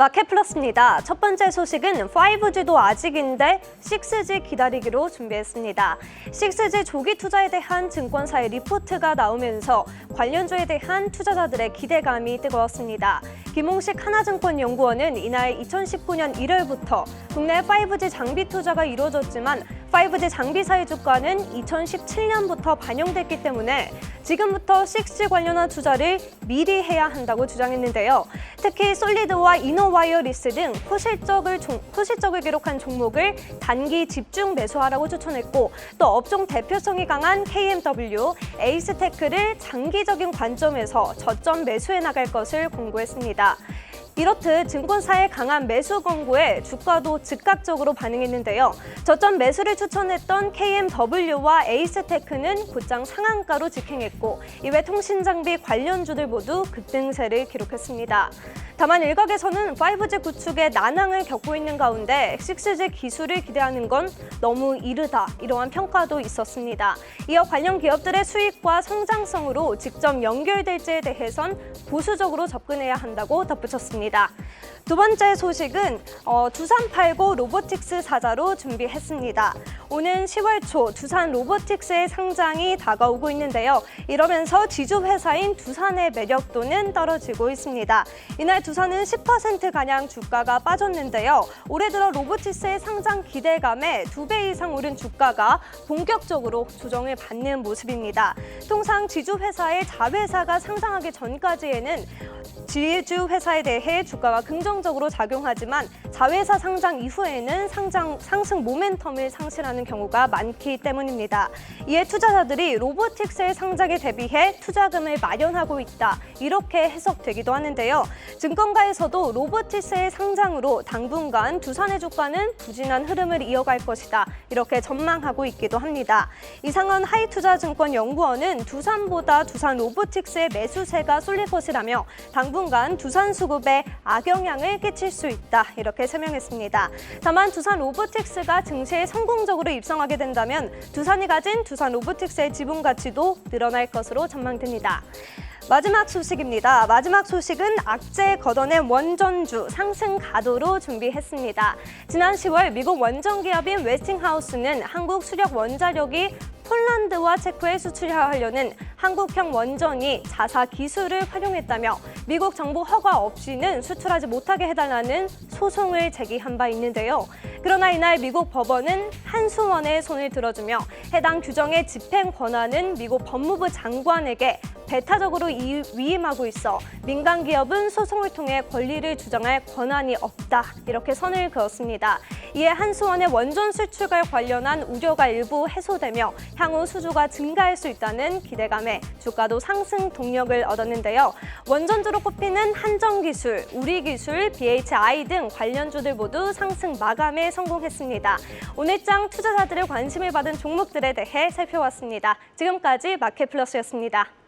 마켓플러스입니다. 첫 번째 소식은 5G도 아직인데 6G 기다리기로 준비했습니다. 6G 조기 투자에 대한 증권사의 리포트가 나오면서 관련주에 대한 투자자들의 기대감이 뜨거웠습니다. 김홍식 하나증권연구원은 이날 2019년 1월부터 국내 5G 장비 투자가 이루어졌지만 5G 장비사의 주가는 2017년부터 반영됐기 때문에 지금부터 6G 관련한 투자를 미리 해야 한다고 주장했는데요. 특히 솔리드와 이노와이어리스 등 호실적을, 종- 호실적을 기록한 종목을 단기 집중 매수하라고 추천했고 또 업종 대표성이 강한 KMW, 에이스테크를 장기적인 관점에서 저점 매수해 나갈 것을 권고했습니다. 이렇듯 증권사의 강한 매수 권고에 주가도 즉각적으로 반응했는데요. 저점 매수를 추천했던 KMW와 에이스테크는 곧장 상한가로 직행했고 이외 통신장비 관련주들 모두 급등세를 기록했습니다. 다만 일각에서는 5G 구축에 난항을 겪고 있는 가운데 6G 기술을 기대하는 건 너무 이르다 이러한 평가도 있었습니다. 이어 관련 기업들의 수익과 성장성으로 직접 연결될지에 대해선 보수적으로 접근해야 한다고 덧붙였습니다. 두 번째 소식은 어, 두산 팔고 로보틱스 사자로 준비했습니다. 오는 10월 초 두산 로보틱스의 상장이 다가오고 있는데요. 이러면서 지주 회사인 두산의 매력도는 떨어지고 있습니다. 이날 두산은 10%가량 주가가 빠졌는데요. 올해 들어 로보틱스의 상장 기대감에 두 배 이상 오른 주가가 본격적으로 조정을 받는 모습입니다. 통상 지주 회사의 자회사가 상장하기 전까지에는 지주 회사에 대해 주가가 긍정적으로 작용하지만 자회사 상장 이후에는 상장 상승 모멘텀을 상실하는 경우가 많기 때문입니다. 이에 투자자들이 로보틱스의 상장에 대비해 투자금을 마련하고 있다 이렇게 해석되기도 하는데요. 증권가에서도 로보틱스의 상장으로 당분간 두산의 주가는 부진한 흐름을 이어갈 것이다 이렇게 전망하고 있기도 합니다. 이상원 하이투자증권 연구원은 두산보다 두산 로보틱스의 매수세가 쏠릴 것이라며 당분간 두산 수급에 악영향을 끼칠 수 있다 이렇게 설명했습니다. 다만 두산 로보틱스가 증시에 성공적으로 입성하게 된다면 두산이 가진 두산 로보틱스의 지분 가치도 늘어날 것으로 전망됩니다. 마지막 소식입니다. 마지막 소식은 악재 걷어낸 원전주 상승 가도로 준비했습니다. 지난 10월 미국 원전 기업인 웨스팅하우스는 한국 수력 원자력이 폴란드와 체코에 수출하려는 한국형 원전이 자사 기술을 활용했다며 미국 정부 허가 없이는 수출하지 못하게 해달라는 소송을 제기한 바 있는데요. 그러나 이날 미국 법원은 한수원의 손을 들어주며 해당 규정의 집행 권한은 미국 법무부 장관에게 배타적으로 이- 위임하고 있어 민간 기업은 소송을 통해 권리를 주장할 권한이 없다 이렇게 선을 그었습니다. 이에 한수원의 원전 수출과 관련한 우려가 일부 해소되며 향후 수주가 증가할 수 있다는 기대감에 주가도 상승 동력을 얻었는데요. 원전주로 꼽히는 한정기술, 우리기술, BHI 등 관련주들 모두 상승 마감에 성공했습니다. 오늘장 투자자들의 관심을 받은 종목들에 대해 살펴봤습니다. 지금까지 마켓플러스였습니다.